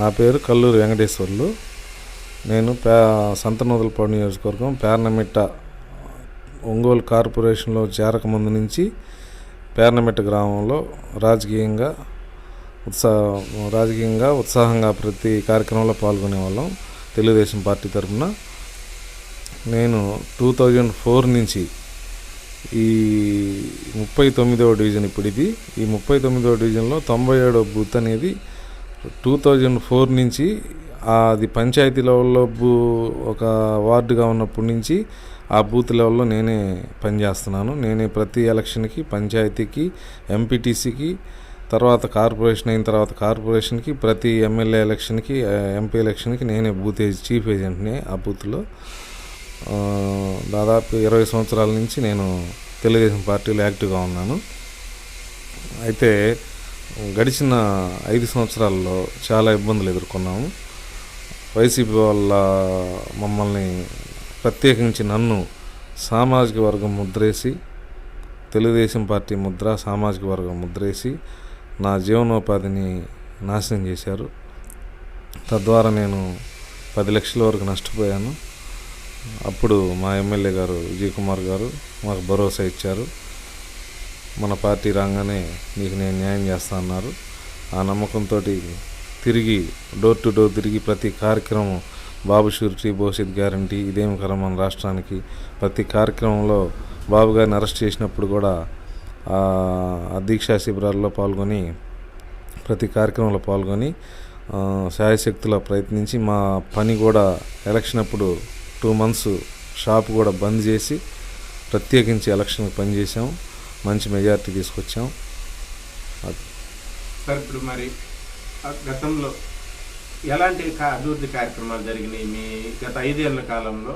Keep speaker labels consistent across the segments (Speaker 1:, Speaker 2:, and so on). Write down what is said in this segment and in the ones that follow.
Speaker 1: నా పేరు కల్లూరి వెంకటేశ్వర్లు. నేను పే సంతనూతలపాడు నియోజకవర్గం పేర్నమిట్ట ఒంగోలు కార్పొరేషన్లో చేరకముందు నుంచి పేర్నమిట్ట గ్రామంలో రాజకీయంగా ఉత్సాహ రాజకీయంగా ఉత్సాహంగా ప్రతి కార్యక్రమంలో పాల్గొనేవాళ్ళం తెలుగుదేశం పార్టీ తరఫున నేను టూ థౌజండ్ ఫోర్ నుంచి ఈ ముప్పై తొమ్మిదవ డివిజన్ ఇప్పుడు ఇది. ఈ ముప్పై తొమ్మిదవ డివిజన్లో తొంభై ఏడవ బూత్ అనేది టూ థౌజండ్ ఫోర్ నుంచి అది పంచాయతీ లెవెల్లో బూ ఒక వార్డుగా ఉన్నప్పటి నుంచి ఆ బూత్ లెవెల్లో నేనే పనిచేస్తున్నాను. నేనే ప్రతి ఎలక్షన్కి పంచాయతీకి ఎంపీటీసీకి తర్వాత కార్పొరేషన్ అయిన తర్వాత కార్పొరేషన్కి ప్రతి ఎమ్మెల్యే ఎలక్షన్కి ఎంపీ ఎలక్షన్కి నేనే బూత్ చీఫ్ ఏజెంట్ని ఆ బూత్లో. దాదాపు ఇరవై సంవత్సరాల నుంచి నేను తెలుగుదేశం పార్టీలో యాక్టివ్గా ఉన్నాను. అయితే గడిచిన ఐదు సంవత్సరాల్లో చాలా ఇబ్బందులు ఎదుర్కొన్నాము. వైసీపీ వల్ల మమ్మల్ని ప్రత్యేకించి నన్ను సామాజిక వర్గం ముద్రేసి తెలుగుదేశం పార్టీ ముద్ర సామాజిక వర్గం ముద్రేసి నా జీవనోపాధిని నాశనం చేశారు. తద్వారా నేను పది లక్షల వరకు నష్టపోయాను. అప్పుడు మా ఎమ్మెల్యే గారు విజయ్ కుమార్ గారు మాకు భరోసా ఇచ్చారు. మన పార్టీ రాగానే నీకు నేను న్యాయం చేస్తా అన్నారు. ఆ నమ్మకంతో తిరిగి డోర్ టు డోర్ తిరిగి ప్రతి కార్యక్రమం బాబు షూరిటీ భవిష్యత్ గ్యారంటీ ఇదేం కరం మన రాష్ట్రానికి. ప్రతి కార్యక్రమంలో బాబు గారిని అరెస్ట్ చేసినప్పుడు కూడా ఆ దీక్షా శిబిరాల్లో పాల్గొని ప్రతి కార్యక్రమంలో పాల్గొని ఆ, శాయశక్తుల ప్రయత్నించి మా పని కూడా ఎలక్షన్ అప్పుడు టూ మంత్స్ షాప్ కూడా బంద్ చేసి ప్రత్యేకించి ఎలక్షన్కి పనిచేసాము మంచి మెజారిటీ తీసుకొచ్చాం.
Speaker 2: సార్ ఇప్పుడు మరి గతంలో ఎలాంటి అభివృద్ధి కార్యక్రమాలు జరిగినాయి? మీ గత ఐదేళ్ళ కాలంలో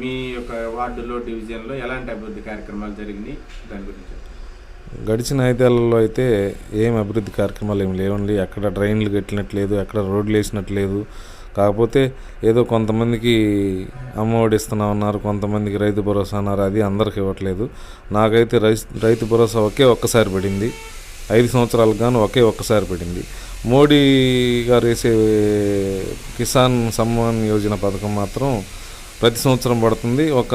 Speaker 2: మీ యొక్క వార్డులో డివిజన్లో ఎలాంటి అభివృద్ధి కార్యక్రమాలు జరిగినాయి? దాని గురించి.
Speaker 1: గడిచిన ఐదేళ్ళలో అయితే ఏం అభివృద్ధి కార్యక్రమాలు ఏమి లేవండి ఎక్కడ డ్రైన్లు కట్టినట్లేదు ఎక్కడ రోడ్లు వేసినట్లేదు కాకపోతే ఏదో కొంతమందికి అమ్మఒడి ఇస్తున్నామన్నారు కొంతమందికి రైతు భరోసా అన్నారు అది అందరికి ఇవ్వట్లేదు. నాకైతే రైతు రైతు భరోసా ఒకే ఒక్కసారి పడింది. ఐదు సంవత్సరాలకు గాను ఒకే ఒక్కసారి పడింది. మోడీ గారు వేసే కిసాన్ సమ్మాన్ యోజన పథకం మాత్రం ప్రతి సంవత్సరం పడుతుంది. ఒక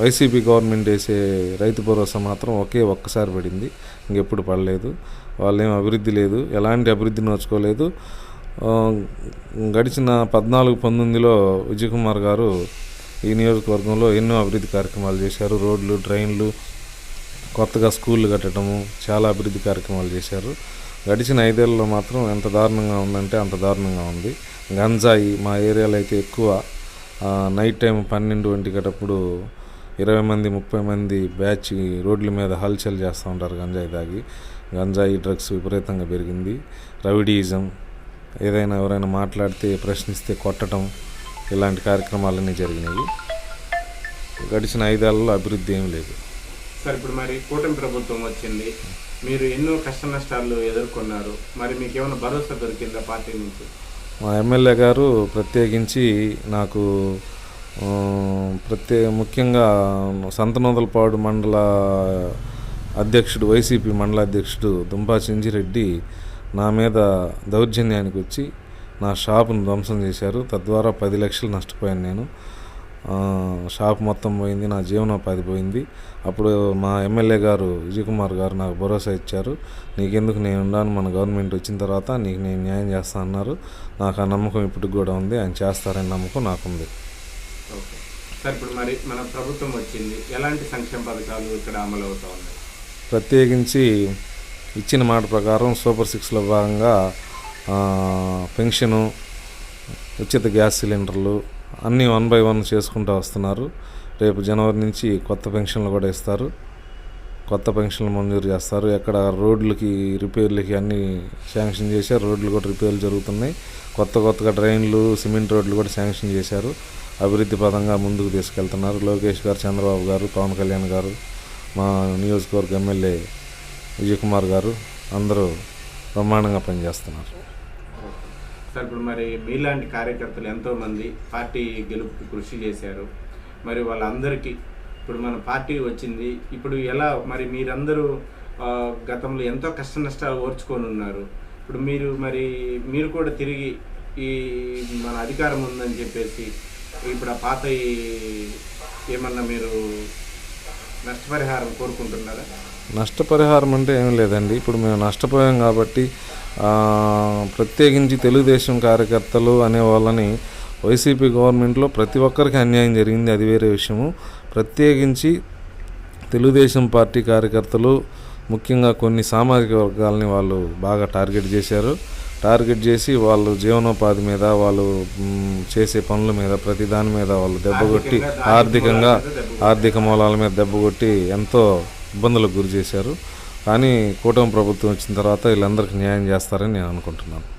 Speaker 1: వైసీపీ గవర్నమెంట్ వేసే రైతు భరోసా మాత్రం ఒకే ఒక్కసారి పడింది. ఇంకెప్పుడు పడలేదు. వాళ్ళేం అభివృద్ధి లేదు. ఎలాంటి అభివృద్ధి నోచుకోలేదు గడిచిన పద్నాలుగు పంతొమ్మిదిలో విజయ్ కుమార్ గారు ఈ నియోజకవర్గంలో ఎన్నో అభివృద్ధి కార్యక్రమాలు చేశారు. రోడ్లు ట్రైన్లు కొత్తగా స్కూళ్ళు కట్టడము చాలా అభివృద్ధి కార్యక్రమాలు చేశారు. గడిచిన ఐదేళ్ళలో మాత్రం ఎంత దారుణంగా ఉందంటే అంత దారుణంగా ఉంది. గంజాయి మా ఏరియాలో అయితే ఎక్కువ. నైట్ టైం పన్నెండు ఒంటి ఇరవై మంది ముప్పై మంది బ్యాచ్ రోడ్ల మీద హల్చల్ చేస్తూ ఉంటారు గంజాయి తాగి. గంజాయి డ్రగ్స్ విపరీతంగా పెరిగింది. రవిడీజం ఏదైనా ఎవరైనా మాట్లాడితే ప్రశ్నిస్తే కొట్టడం ఇలాంటి కార్యక్రమాలన్నీ జరిగినాయి. గడిచిన ఐదేళ్ళలో అభివృద్ధి ఏమీ లేదు.
Speaker 2: సార్ ఇప్పుడు మరి కూటమి ప్రభుత్వం వచ్చింది. మీరు ఎన్నో కష్ట నష్టాలు ఎదుర్కొన్నారు. మరి మీకు ఏమైనా భరోసా దొరికిందా పార్టీ నుంచి?
Speaker 1: మా ఎమ్మెల్యే గారు ప్రత్యేకించి నాకు ప్రత్యే ముఖ్యంగా సంతనోదలపాడు మండల అధ్యక్షుడు వైసీపీ మండల అధ్యక్షుడు దుంపా చింజిరెడ్డి నా మీద దౌర్జన్యానికి వచ్చి నా షాపును ధ్వంసం చేశారు. తద్వారా పది లక్షలు నష్టపోయాను నేను. షాప్ మొత్తం పోయింది నా జీవనోపాధి పోయింది. అప్పుడు మా ఎమ్మెల్యే గారు విజయ్ కుమార్ గారు నాకు భరోసా ఇచ్చారు. నీకెందుకు నేను ఉన్నాను మన గవర్నమెంట్ వచ్చిన తర్వాత నీకు నేను న్యాయం చేస్తా అన్నారు. నాకు ఆ నమ్మకం ఇప్పటికి కూడా ఉంది. ఆయన చేస్తారనే నమ్మకం నాకుంది.
Speaker 2: సార్ ఇప్పుడు మరి మన ప్రభుత్వం వచ్చింది. ఎలాంటి సంక్షేమ పథకాలు ఇక్కడ అమలు అవుతా ఉన్నాయి?
Speaker 1: ప్రత్యేకించి ఇచ్చిన మాట ప్రకారం సూపర్ సిక్స్లో భాగంగా పెన్షను ఉచిత గ్యాస్ సిలిండర్లు అన్నీ వన్ బై వన్ చేసుకుంటూ వస్తున్నారు. రేపు జనవరి నుంచి కొత్త పెన్షన్లు కూడా ఇస్తారు. కొత్త పెన్షన్లు మంజూరు చేస్తారు. ఎక్కడ రోడ్లకి రిపేర్లకి అన్నీ శాంక్షన్ చేశారు. రోడ్లు కూడా రిపేర్లు జరుగుతున్నాయి. కొత్త కొత్తగా డ్రైన్లు సిమెంట్ రోడ్లు కూడా శాంక్షన్ చేశారు. అభివృద్ధి పదంగా ముందుకు తీసుకెళ్తున్నారు. లోకేష్ గారు చంద్రబాబు గారు పవన్ కళ్యాణ్ గారు మా నియోజకవర్గ ఎమ్మెల్యే విజయ్ కుమార్ గారు అందరూ బ్రహ్మాండంగా పనిచేస్తున్నారు.
Speaker 2: సార్ ఇప్పుడు మరి మీలాంటి కార్యకర్తలు ఎంతోమంది పార్టీ గెలుపుకి కృషి చేశారు. మరి వాళ్ళందరికీ ఇప్పుడు మన పార్టీ వచ్చింది. ఇప్పుడు ఎలా మరి మీరందరూ గతంలో ఎంతో కష్ట నష్టాలు ఓర్చుకొని ఉన్నారు ఇప్పుడు మీరు మరి మీరు కూడా తిరిగి ఈ మన అధికారం ఉందని చెప్పేసి ఇప్పుడు ఆ పాత ఏమన్నా మీరు నష్టపరిహారం కోరుకుంటున్నారా?
Speaker 1: నష్టపరిహారం అంటే ఏం లేదండి. ఇప్పుడు మేము నష్టపోయాం కాబట్టి ప్రత్యేకించి తెలుగుదేశం కార్యకర్తలు అనే వాళ్ళని వైసీపీ గవర్నమెంట్లో ప్రతి ఒక్కరికి అన్యాయం జరిగింది. అది వేరే విషయము. ప్రత్యేకించి తెలుగుదేశం పార్టీ కార్యకర్తలు ముఖ్యంగా కొన్ని సామాజిక వర్గాలని వాళ్ళు బాగా టార్గెట్ చేశారు. టార్గెట్ చేసి వాళ్ళు జీవనోపాధి మీద వాళ్ళు చేసే పనుల మీద ప్రతి దాని మీద వాళ్ళు దెబ్బకొట్టి
Speaker 2: ఆర్థికంగా,
Speaker 1: ఆర్థికంగా
Speaker 2: ఆర్థిక మూలాల మీద దెబ్బ
Speaker 1: దెబ్బకొట్టి ఎంతో ఇబ్బందులకు గురి చేశారు. కానీ కూటమి ప్రభుత్వం వచ్చిన తర్వాత వీళ్ళందరికీ న్యాయం చేస్తారని నేను అనుకుంటున్నాను.